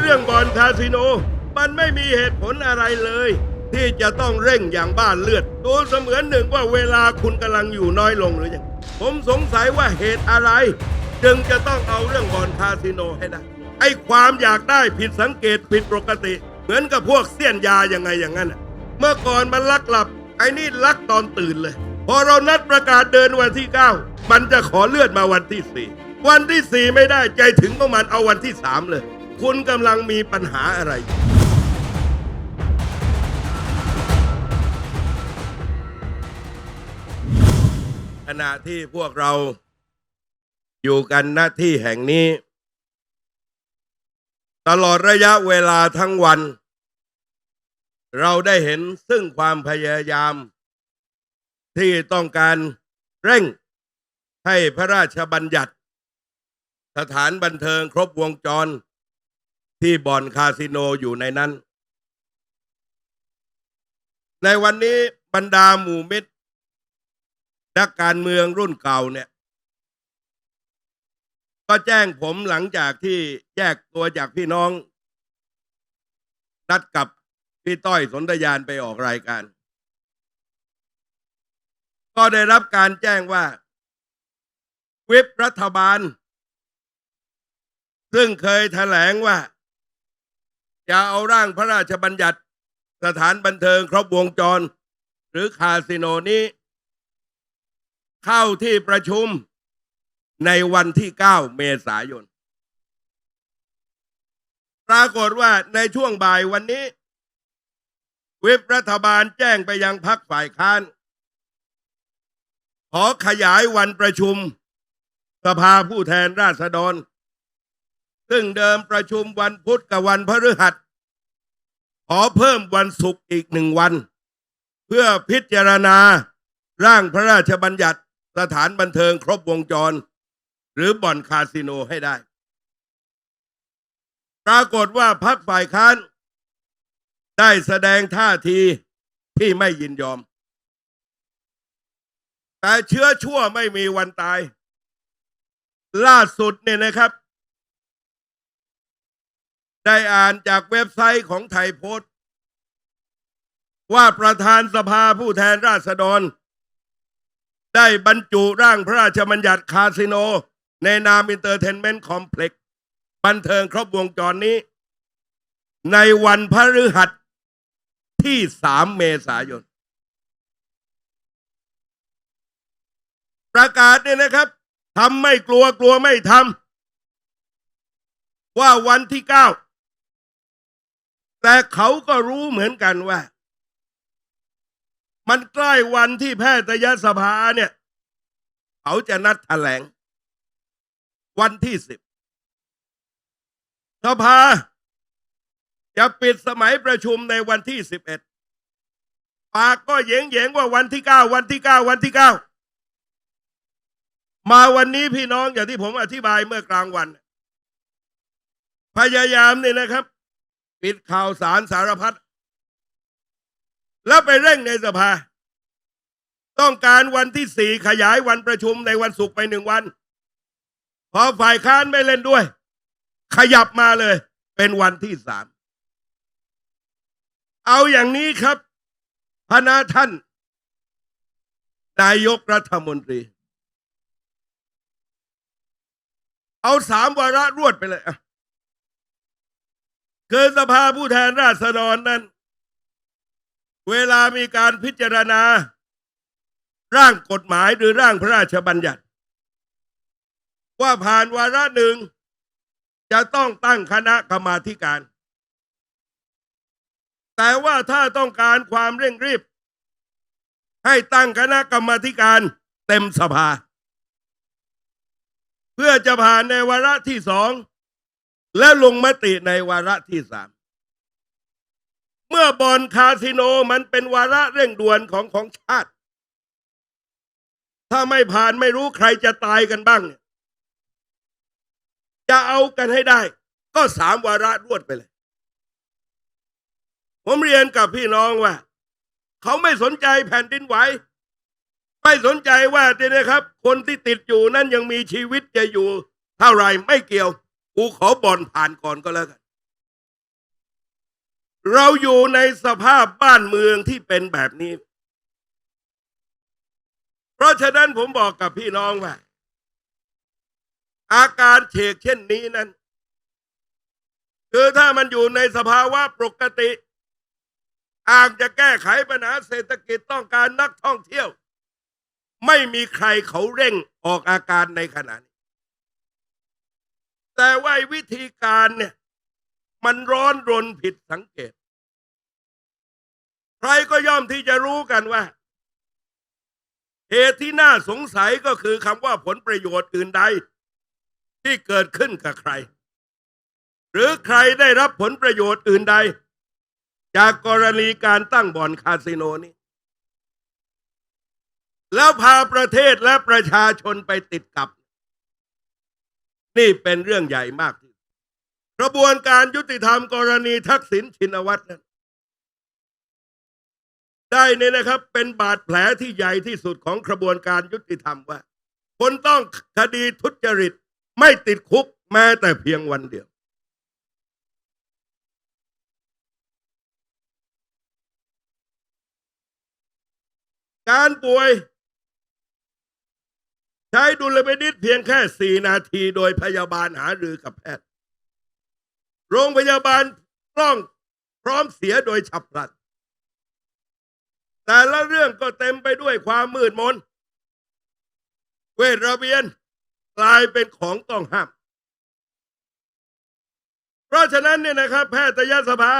เรื่องบอลคาสิโน มันไม่มีเหตุผลอะไรเลย ที่จะต้องเร่งอย่างบ้านเลือดดูเสมือนหนึ่งว่าเวลาคุณกำลังอยู่น้อยลงหรือยังผมสงสัยว่าเหตุอะไร จึงจะต้องเอาเรื่องบอลคาสิโนให้ได้ไอ้ความอยากได้ผิดสังเกตผิดปกติ เหมือนกับพวกเสี้ยนยายังไงอย่างนั้นเมื่อก่อนมันลักหลับ ไอ้นี่ลักตอนตื่นเลย พอเรานัดประกาศเดินวันที่ 9 มันจะขอเลื่อนมาวันที่ 4 วันที่ 4 ไม่ได้ใจถึงก็มันเอาวันที่ 3 เลย คุณกำลังมีปัญหาอะไร ขณะที่พวกเราอยู่กันหน้าที่แห่งนี้ ตลอดระยะเวลาทั้งวัน เราได้เห็นซึ่งความพยายาม ที่ต้องการเร่งให้พระราชบัญญัติ สถานบันเทิงครบวงจร ที่บ่อนคาสิโนอยู่ในนั้น ในวันนี้บรรดาหมู่มิตรนักการเมืองรุ่นเก่าเนี่ย ก็แจ้งผมหลังจากที่แยกตัวจากพี่น้อง นัดกับพี่ต้อยสนธยานไปออกรายการ ก็ได้รับการแจ้งว่า วิปรัฐบาล ซึ่งเคยแถลงว่า จะเอาร่างพระราชบัญญัติ สถานบันเทิงครบวงจร หรือคาสิโนนี้ เข้าที่ประชุมในวันที่ 9 เมษายน ปรากฏว่าในช่วงบ่ายวันนี้ วิปรัฐบาลแจ้งไปยังพักฝ่ายค้าน ขอขยายวันประชุม สภาผู้แทนราษฎร ซึ่งเดิมประชุมวันพุธกับวันพฤหัส ขอเพิ่มวันศุกร์อีกหนึ่งวัน เพื่อพิจารณาร่างพระราชบัญญัติสถานบันเทิงครบวงจร หรือบ่อนคาสิโนให้ได้ ปรากฏว่าพักฝ่ายค้าน ได้แสดงท่าทีที่ไม่ยินยอม แต่เชื้อชั่วไม่มีวันตาย ล่าสุดเนี่ยนะครับ ได้อ่านจากเว็บไซต์ของไทยโพสต์ ว่าประธานสภาผู้แทนราษฎร ได้บรรจุร่างพระราชบัญญัติคาสิโน ในนามอินเตอร์เทนเมนต์คอมเพล็กซ์บันเทิงครบวงจรนี้ ในวันพฤหัสที่สามเมษายน ประกาศเนี่ยนะครับทำไม่กลัวกลัวไม่ทำว่าวันที่เก้า แต่เขาก็รู้เหมือนกันว่า มันใกล้วันที่แพทยสภาเนี่ย เขาจะนัดแถลง วันที่สิบสภาจะปิดสมัยประชุมในวันที่สิบเอ็ดปากก็เยงเยงว่าวันที่เก้าวันที่เก้าวันที่เก้ามาวันนี้พี่น้องอย่างที่ผมอธิบายเมื่อกลางวัน พยายามเนี่ยนะครับ ปิดข่าวสารสารพัดแล้วไปเร่งในสภา ต้องการวันที่สี่ขยายวันประชุมในวันศุกร์ไปหนึ่งวัน พอฝ่ายค้านไม่เล่นด้วย ขยับมาเลย เป็นวันที่สามเอาอย่างนี้ครับพนาท่าน นายกรัฐมนตรี เอาสามวาระรวดไปเลยอะ คือสภาผู้แทนราษฎรนั้น เวลามีการพิจารณา ร่างกฎหมายหรือร่างพระราชบัญญัติ ว่าผ่านวาระหนึ่ง จะต้องตั้งคณะกรรมาการ แต่ว่าถ้าต้องการความเร่งรีบ ให้ตั้งคณะกรรมาการเต็มสภา เพื่อจะผ่านในวาระที่สอง และลงมติในวาระที่สามเมื่อบอลคาสิโนมันเป็นวาระเร่งด่วนของของชาติ ถ้าไม่ผ่านไม่รู้ใครจะตายกันบ้างเนี่ยจะเอากันให้ได้ ก็สามวาระรวดไปเลย ผมเรียนกับพี่น้องว่า เขาไม่สนใจแผ่นดินไหวไม่สนใจว่าเนี่ยนะครับ คนที่ติดอยู่นั้นยังมีชีวิตจะอยู่เท่าไรไม่เกี่ยว กูขอบ่อนผ่านก่อนก็แล้วกัน เราอยู่ในสภาพบ้านเมืองที่เป็นแบบนี้ เพราะฉะนั้นผมบอกกับพี่น้องว่า อาการเฉกเช่นนี้นั้น คือถ้ามันอยู่ในสภาวะปกติอาจจะแก้ไขปัญหาเศรษฐกิจต้องการนักท่องเที่ยว ไม่มีใครเขาเร่งออกอาการในขณะ แต่ว่าวิธีการเนี่ย มันร้อนรนผิดสังเกต ใครก็ย่อมที่จะรู้กันว่าเหตุที่น่าสงสัยก็คือคำว่าผลประโยชน์อื่นใด ที่เกิดขึ้นกับใคร หรือใครได้รับผลประโยชน์อื่นใด จากกรณีการตั้งบ่อนคาสิโนนี้ แล้วพาประเทศและประชาชนไปติดกับ นี่เป็นเรื่องใหญ่มากที่กระบวนการยุติธรรมกรณีทักษิณชินวัตรนั้นได้เนี่ยนะครับ เป็นบาดแผลที่ใหญ่ที่สุดของกระบวนการยุติธรรมว่า คนต้องคดีทุจริตไม่ติดคุกแม้แต่เพียงวันเดียว การป่วย ใช้ดุลพินิษเพียงแค่สี่นาทีโดยพยาบาลหารือกับแพทย์ โรงพยาบาลกล้องพร้อมเสียโดยฉับพลัน แต่ละเรื่องก็เต็มไปด้วยความมืดมน เวทระเบียนกลายเป็นของต้องห้าม เพราะฉะนั้นเนี่ยนะครับ แพทยสภา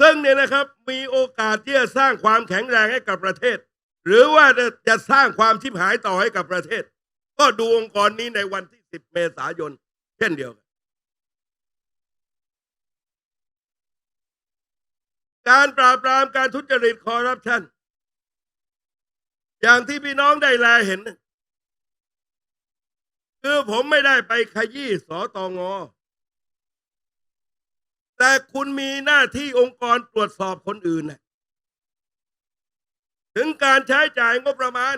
ซึ่งเนี่ยนะครับมีโอกาสที่จะสร้างความแข็งแรงให้กับประเทศ หรือว่าจะสร้างความชิบหายต่อให้กับประเทศ ก็ดูองค์กรนี้ในวันที่ 10 เมษายน เช่นเดียวกัน การปราบปรามการทุจริตคอร์รัปชันอย่างที่พี่น้องได้แลเห็น คือผมไม่ได้ไปขยี้สอตองอแต่คุณมีหน้าที่องค์กรตรวจสอบคนอื่นน่ะ ถึงการใช้จ่ายงบประมาณ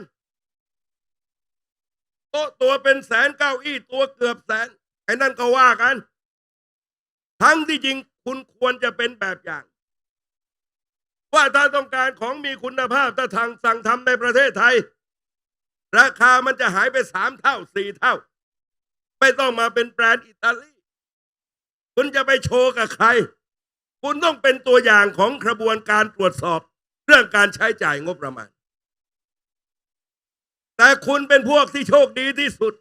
โต๊ะตัวเป็นแสนเก้าอี้ตัวเกือบแสน ไอ้นั่นก็ว่ากัน ทั้งที่จริงคุณควรจะเป็นแบบอย่าง ว่าถ้าต้องการของมีคุณภาพถ้าทางสั่งทำในประเทศไทย ราคามันจะหายไปสามเท่าสี่เท่า ไม่ต้องมาเป็นแบรนด์อิตาลี คุณจะไปโชว์กับใคร คุณต้องเป็นตัวอย่างของกระบวนการตรวจสอบ เรื่องการใช้จ่ายงบประมาณ แต่คุณเป็นพวกที่โชคดีที่สุด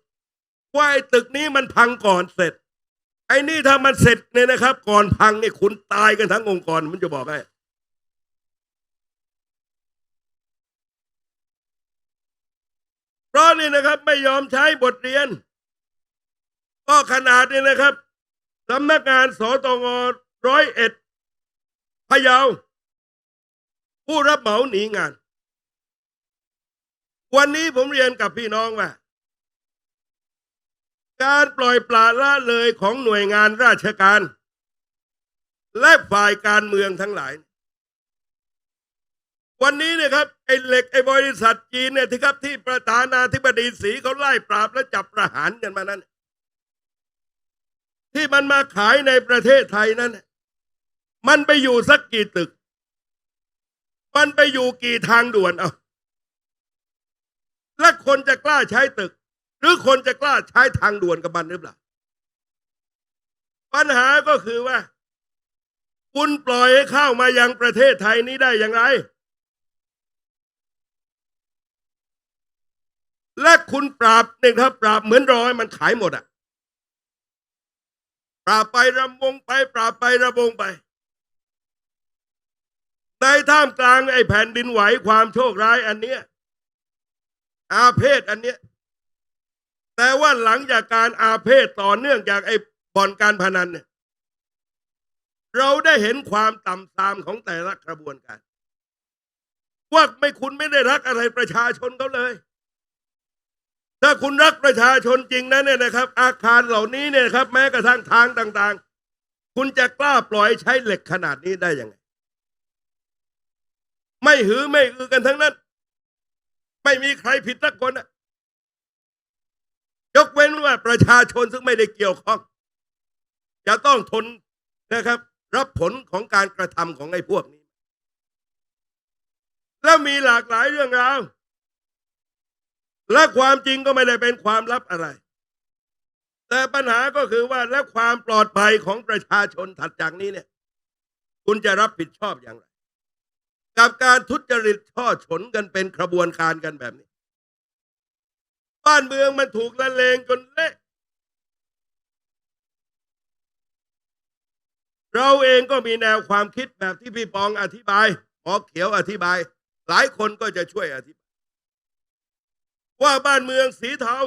ว่าไอ้ตึกนี้มันพังก่อนเสร็จ ไอ้นี่ถ้ามันเสร็จเนี่ยนะครับ ก่อนพังเนี่ยคุณตายกันทั้งองค์กรมันจะบอกให้เพราะนี่นะครับไม่ยอมใช้บทเรียน ก็ขนาดนี้นะครับสำนักงานสตงร้อยเอ็ดพะเยา ผู้รับเหมาหนีงาน วันนี้ผมเรียนกับพี่น้องว่า การปล่อยปละละเลยของหน่วยงานราชการ และฝ่ายการเมืองทั้งหลาย วันนี้เนี่ยครับไอ้เหล็กไอ้บริษัทจีนเนี่ยที่ครับที่ประธานาธิบดีสีเขาไล่ปราบและจับประหารกันมานั้น ที่มันมาขายในประเทศไทยนั้น มันไปอยู่สักกี่ตึก มันไปอยู่กี่ทางด่วนเอาและคนจะกล้าใช้ตึก หรือคนจะกล้าใช้ทางด่วนกับมันหรือเปล่า ปัญหาก็คือว่า คุณปล่อยให้เข้ามายังประเทศไทยนี้ได้อย่างไร และคุณปราบเนี่ยครับ ปราบเหมือนรอให้มันขายหมดอะปราบไประบงไป ปราบไประบงไป ในท่ามกลางไอ้แผ่นดินไหวความโชคร้ายอันเนี้ยอาเพศอันเนี้ยแต่ว่าหลังจากการอาเพศต่อเนื่องจากไอ้บ่อนการพนันเนี่ยเราได้เห็นความต่ำทรามของแต่ละกระบวนการ ว่าไม่คุณไม่ได้รักอะไรประชาชนเขาเลย ถ้าคุณรักประชาชนจริงนะเนี่ยนะครับ อาคารเหล่านี้เนี่ยครับ แม้กระทั่งทางต่าง ๆ คุณจะกล้าปล่อยใช้เหล็กขนาดนี้ได้ยังไง ไม่หือไม่อือกันทั้งนั้น ไม่มีใครผิดสักคนอะยกเว้นว่าประชาชนซึ่งไม่ได้เกี่ยวข้องจะต้องทนนะครับ รับผลของการกระทำของไอ้พวกนี้ แล้วมีหลากหลายเรื่องราวและความจริงก็ไม่ได้เป็นความลับอะไร แต่ปัญหาก็คือว่าและความปลอดภัยของประชาชนถัดจากนี้เนี่ย คุณจะรับผิดชอบอย่างไร กับการทุจริตช่อฉนกันเป็นขบวนการกันแบบนี้ บ้านเมืองมันถูกละเลงจนเละเราเองก็มีแนวความคิดแบบที่พี่ปองอธิบายหมอเขียวอธิบาย หลายคนก็จะช่วยอธิบาย ว่าบ้านเมืองสีเทา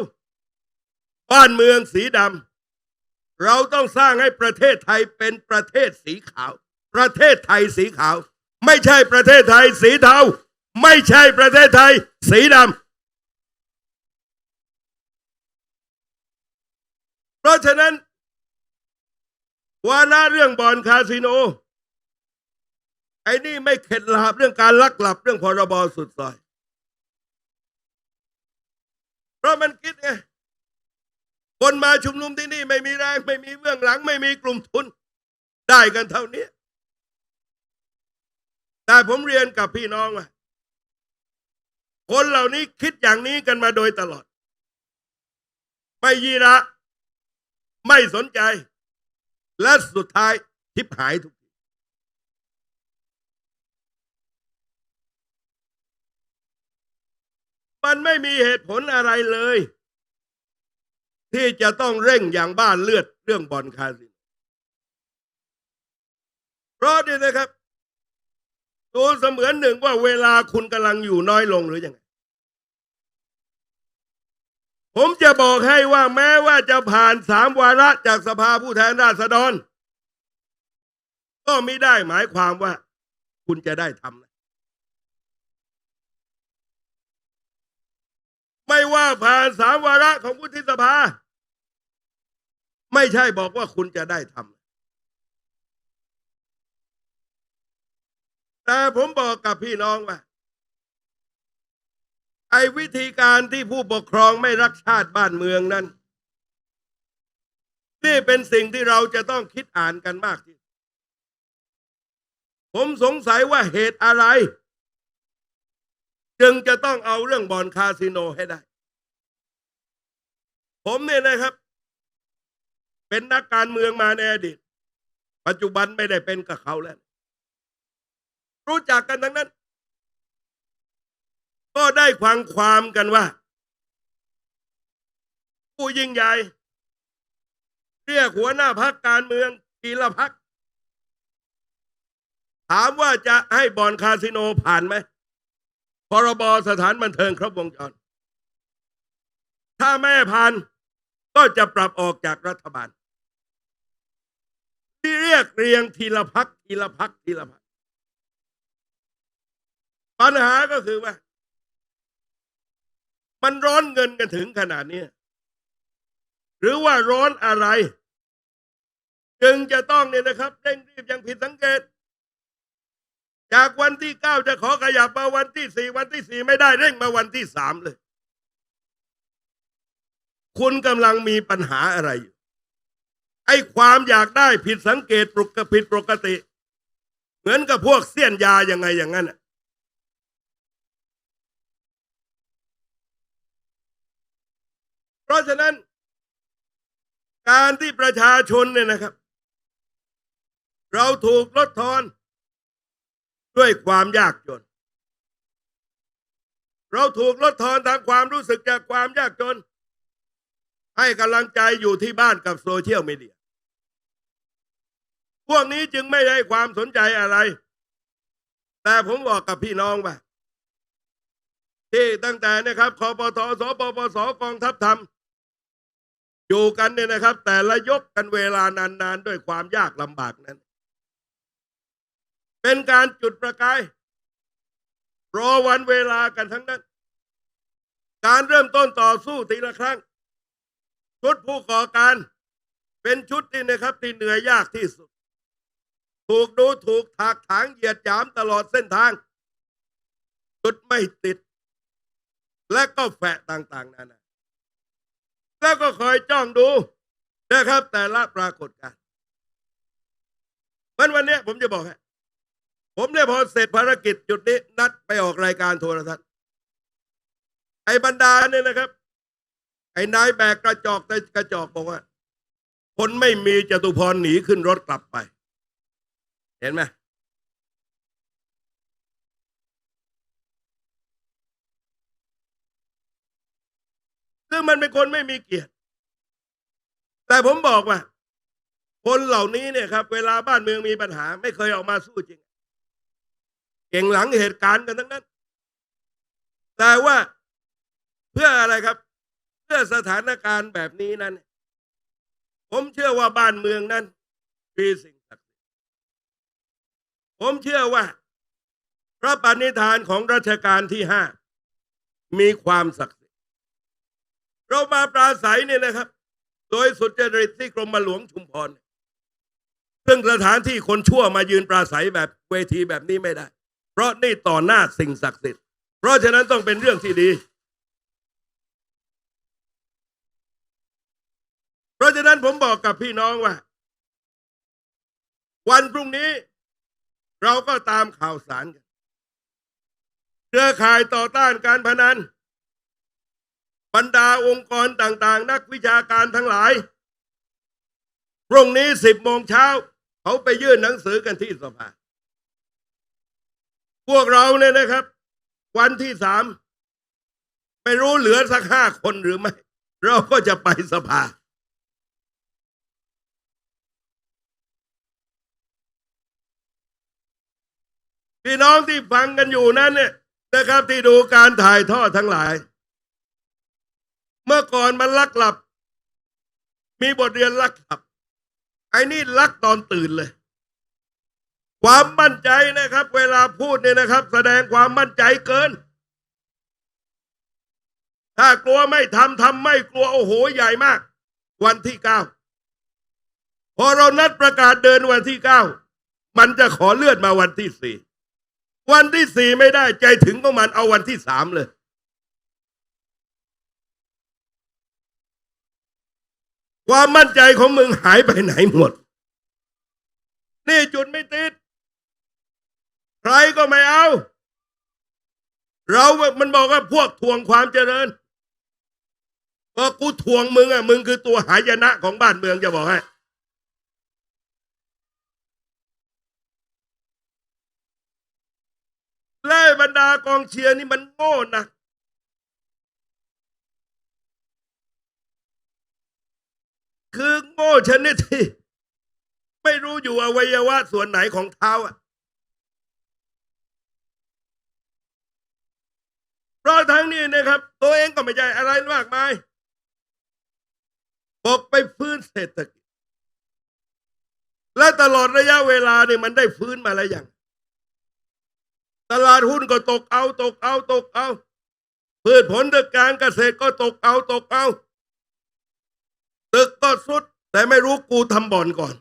บ้านเมืองสีดำเราต้องสร้างให้ประเทศไทยเป็นประเทศสีขาว ประเทศไทยสีขาว ไม่ใช่ประเทศไทย สีเทาไม่ใช่ประเทศไทย สีดำเพราะฉะนั้นวาระเรื่องบ่อนคาสิโน ไอ้นี่ไม่เข็ดหลาบเรื่องการลักหลับเรื่องพรบสุดซอย เพราะมันคิดไงคนมาชุมนุมที่นี่ไม่มีแรง ไม่มีเบื้องหลัง ไม่มีกลุ่มทุน ได้กันเท่านี้ แต่ผมเรียนกับพี่น้องว่าคนเหล่านี้คิดอย่างนี้กันมาโดยตลอด ไม่ยีระ ไม่สนใจ และสุดท้ายทิพหายทุกทีมันไม่มีเหตุผลอะไรเลย ที่จะต้องเร่งอย่างบ้านเลือดเรื่องบ่อนคาสิโนเพราะนี่นะครับ ดูเสมือนหนึ่งว่าเวลาคุณกำลังอยู่น้อยลงหรือยังไงผมจะบอกให้ว่าแม้ว่าจะผ่านสามวาระจากสภาผู้แทนราษฎร ก็ไม่ได้หมายความว่า คุณจะได้ทำนะไม่ว่าผ่านสามวาระของวุฒิสภา ไม่ใช่บอกว่าคุณจะได้ทำ แต่ผมบอกกับพี่น้องว่า ไอ้วิธีการที่ผู้ปกครองไม่รักชาติบ้านเมืองนั้น นี่เป็นสิ่งที่เราจะต้องคิดอ่านกันมากที่สุดผมสงสัยว่าเหตุอะไร จึงจะต้องเอาเรื่องบ่อนคาสิโนให้ได้ ผมเนี่ยนะครับ เป็นนักการเมืองมาในอดีต ปัจจุบันไม่ได้เป็นกับเขาแล้ว รู้จักกันทั้งนั้น ก็ได้ความความกันว่า ผู้ยิ่งใหญ่ เรียกหัวหน้าพักการเมืองทีละพัก ถามว่าจะให้บอนคาสิโนผ่านไหมพรบสถานบันเทิงครบวงจร ถ้าไม่ผ่านก็จะปรับออกจากรัฐบาล ที่เรียกเรียงทีละพักทีละพักทีละพัก ปัญหาก็คือว่า มันร้อนเงินกันถึงขนาดนี้หรือว่าร้อนอะไร จึงจะต้องเนี่ยนะครับเร่งรีบยังผิดสังเกต จากวันที่เก้าจะขอขยับมาวันที่สี่วันที่สี่ไม่ได้เร่งมาวันที่สามเลย คุณกำลังมีปัญหาอะไรอยู่ไอ้ความอยากได้ผิดสังเกตปกผิดปกติ เหมือนกับพวกเสี้ยนยายังไงอย่างนั้นน่ะ เพราะฉะนั้น การที่ประชาชนเนี่ยนะครับ เราถูกลดทอน ด้วยความยากจน เราถูกลดทอนทางความรู้สึกจากความยากจน ให้กำลังใจอยู่ที่บ้านกับโซเชียลมีเดียพวกนี้จึงไม่ได้ความสนใจอะไร แต่ผมบอกกับพี่น้องว่าที่ตั้งแต่นะครับคอปทสปปสกองทัพธรรม อยู่กันเนี่ยนะครับ แต่ละยกกันเวลานานๆ ด้วยความยากลำบากนั้น เป็นการจุดประกาย รอวันเวลากันทั้งนั้น การเริ่มต้นต่อสู้ทีละครั้ง ชุดผู้ก่อการ เป็นชุดที่นะครับที่เหนื่อยยากที่สุด ถูกดูถูกถากถางเหยียดหยามตลอดเส้นทางจุดไม่ติด และก็แฝะต่าง ๆนานา แล้วก็คอยจ้องดูนะครับ แต่ละปรากฏการณ์มันวันนี้ผมจะบอกให้ผมเนี่ยพอเสร็จภารกิจจุดนี้ นัดไปออกรายการโทรทัศน์ไอ้บรรดาเนี่ยนะครับ ไอ้นายแบกกระจอกแต่กระจอกบอกว่า คนไม่มีจตุพรหนีขึ้นรถกลับไป เห็นไหม ซึ่งมันเป็นคนไม่มีเกียรติ แต่ผมบอกว่า คนเหล่านี้เนี่ยครับ เวลาบ้านเมืองมีปัญหา ไม่เคยออกมาสู้จริง เก่งหลังเหตุการณ์กันทั้งนั้น แต่ว่าเพื่ออะไรครับ เพื่อสถานการณ์แบบนี้นั้น ผมเชื่อว่าบ้านเมืองนั้นมีสิ่งศักดิ์สิทธิ์ผมเชื่อว่า พระปณิธานของรัชกาลที่ห้ามีความศักดิ์ส เรามาปราศัยเนี่ยนะครับ โดยสุดจริตที่กรมหลวงชุมพรซึ่งสถานที่คนชั่วมายืนปราศัยแบบเวทีแบบนี้ไม่ได้ เพราะนี่ต่อหน้าสิ่งศักดิ์สิทธิ์เพราะฉะนั้นต้องเป็นเรื่องที่ดี เพราะฉะนั้นผมบอกกับพี่น้องว่า วันพรุ่งนี้ เราก็ตามข่าวสารกันเครือข่ายต่อต้านการพนัน บรรดาองค์กรต่างๆ นักวิชาการทั้งหลาย พรุ่งนี้สิบโมงเช้า เขาไปยื่นหนังสือกันที่สภา พวกเราเนี่ยนะครับ วันที่สามไม่รู้เหลือสักห้าคนหรือไม่ เราก็จะไปสภา พี่น้องที่ฟังกันอยู่นั้นเนี่ยนะครับที่ดูการถ่ายทอดทั้งหลาย เมื่อก่อนมันลักหลับ มีบทเรียนลักหลับ ไอ้นี่ลักตอนตื่นเลย ความมั่นใจนะครับ เวลาพูดเนี่ยนะครับ แสดงความมั่นใจเกิน ถ้ากลัวไม่ทำทำไม่กลัวโอ้โหใหญ่มาก วันที่เก้าพอเรานัดประกาศเดินวันที่เก้ามันจะขอเลื่อนมาวันที่สี่วันที่สี่ไม่ได้ใจถึงก็มันเอาวันที่สามเลย ความมั่นใจของมึงหายไปไหนหมด นี่จุดไม่ติด ใครก็ไม่เอา เรามันบอกว่าพวกทวงความเจริญพอกูทวงมึงอะ มึงคือตัวหายนะของบ้านเมืองจะบอกให้ไล่บรรดากองเชียร์นี่มันโง่นะ คือโง่ชนิดที่ไม่รู้อยู่อวัยวะส่วนไหนของเท้าอะเพราะทั้งนี้นะครับ ตัวเองก็ไม่ใช่อะไรมากมายบอกไปฟื้นเศรษฐกิจ และตลอดระยะเวลาเนี่ยมันได้ฟื้นมาแล้วอย่าง ตลาดหุ้นก็ตกเอา ตกเอา ตกเอา พืชผลทางการเกษตรก็ตกเอา ตกเอา ตึกก็สุด แต่ไม่รู้กูทำบ่อนก่อน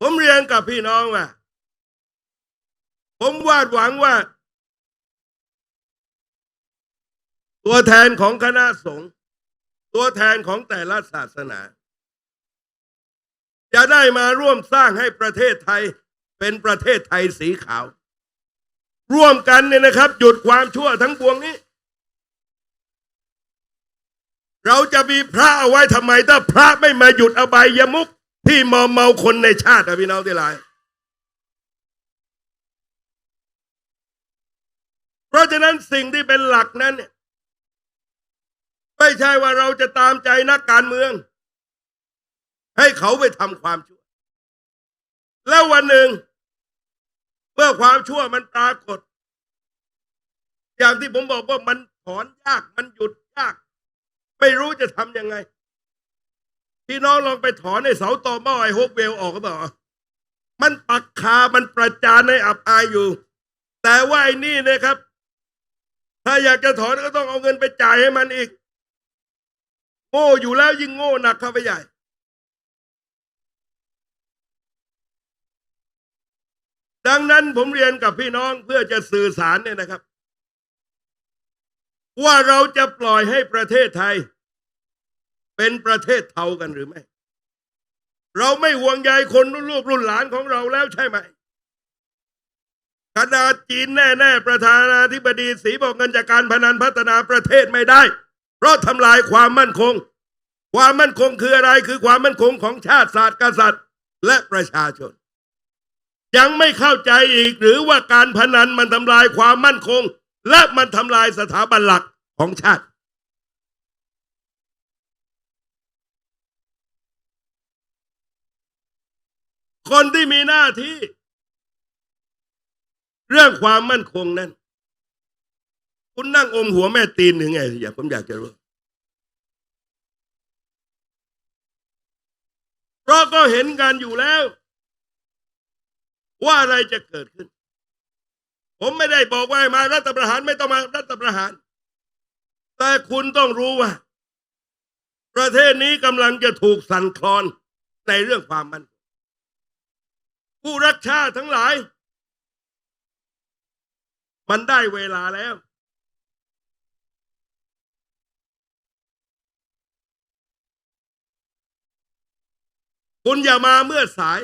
ผมเรียนกับพี่น้องว่า ผมวาดหวังว่า ตัวแทนของคณะสงฆ์ตัวแทนของแต่ละศาสนา จะได้มาร่วมสร้างให้ประเทศไทยเป็นประเทศไทยสีขาว ร่วมกันเนี่ยนะครับ หยุดความชั่วทั้งปวงนี้ เราจะมีพระเอาไว้ทำไม ถ้าพระไม่มาหยุดอบายยมุกที่มอมเมาคนในชาติอะพี่น้องที่หลาย เพราะฉะนั้นสิ่งที่เป็นหลักนั้น ไม่ใช่ว่าเราจะตามใจนักการเมือง ให้เขาไปทำความชั่ว แล้ววันหนึ่ง เมื่อความชั่วมันปรากฏ อย่างที่ผมบอกว่ามันถอนยากมันหยุดยาก ไม่รู้จะทำยังไง พี่น้องลองไปถอนในเสาตอหม้อไอ้ฮกเวลออกก็บอกมันปักคา มันประจานในอับอายอยู่ แต่ว่าไอ้นี่นะครับ ถ้าอยากจะถอนก็ต้องเอาเงินไปจ่ายให้มันอีก โง่อยู่แล้วยิ่งโง่หนักเข้าไปใหญ่ดังนั้นผมเรียนกับพี่น้องเพื่อจะสื่อสารเนี่ยนะครับ ว่าเราจะปล่อยให้ประเทศไทย เป็นประเทศเทากันหรือไม่ เราไม่ห่วงใยคนรุ่นลูกรุ่นหลานของเราแล้วใช่ไหมขนาดจีนแน่ๆ ประธานาธิบดีสีบอกเงินจากการพนันพัฒนาประเทศไม่ได้ เพราะทำลายความมั่นคง ความมั่นคงคืออะไรคือความมั่นคงของชาติศาสตร์กษัตริย์และประชาชน ยังไม่เข้าใจอีกหรือว่าการพนันมันทำลายความมั่นคง และมันทำลายสถาบันหลัก ของชาติ คนที่มีหน้าที่ เรื่องความมั่นคงนั้น คุณนั่งอมหัวแม่ตีนหรือไงอยากผมอยากจะรู้เพราะก็เห็นกันอยู่แล้ว ว่าอะไรจะเกิดขึ้น ผมไม่ได้บอกว่ามารัฐประหารไม่ต้องมารัฐประหาร แต่คุณต้องรู้ว่า ประเทศนี้กำลังจะถูกสั่นคลอนในเรื่องความมั่นคงผู้รักชาติทั้งหลาย มันได้เวลาแล้ว คุณอย่ามาเมื่อสาย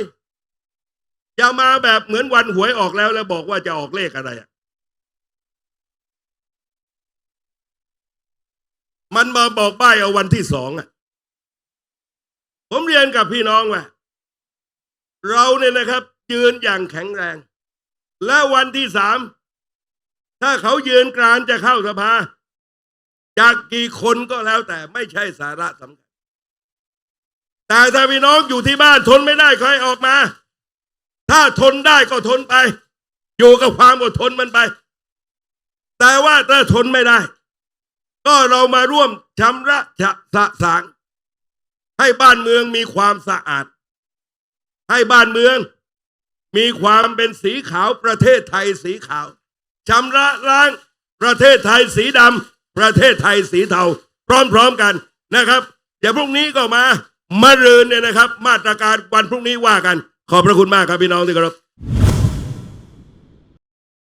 อย่ามาแบบเหมือนวันหวยออกแล้วแล้วบอกว่าจะออกเลขอะไรอะ มันมาบอกใบ้เอาวันที่สองอะ ผมเรียนกับพี่น้องว่า เราเนี่ยนะครับ ยืนอย่างแข็งแรง และวันที่สามถ้าเขายืนกรานจะเข้าสภาจากกี่คนก็แล้วแต่ไม่ใช่สาระสำคัญ แต่ถ้าพี่น้องอยู่ที่บ้านทนไม่ได้ค่อยออกมา ถ้าทนได้ก็ทนไป อยู่กับความอดทนมันไป แต่ว่าถ้าทนไม่ได้ ก็เรามาร่วมชำระชะสะสาง ให้บ้านเมืองมีความสะอาด ให้บ้านเมือง มีความเป็นสีขาวประเทศไทยสีขาวชำระล้างประเทศไทยสีดำประเทศไทยสีเทา พร้อมๆกันนะครับเดี๋ยวพรุ่งนี้ก็มามารืนเนี่ยนะครับ มาตรการวันพรุ่งนี้ว่ากัน ขอบพระคุณมากครับพี่น้องที่เคารพ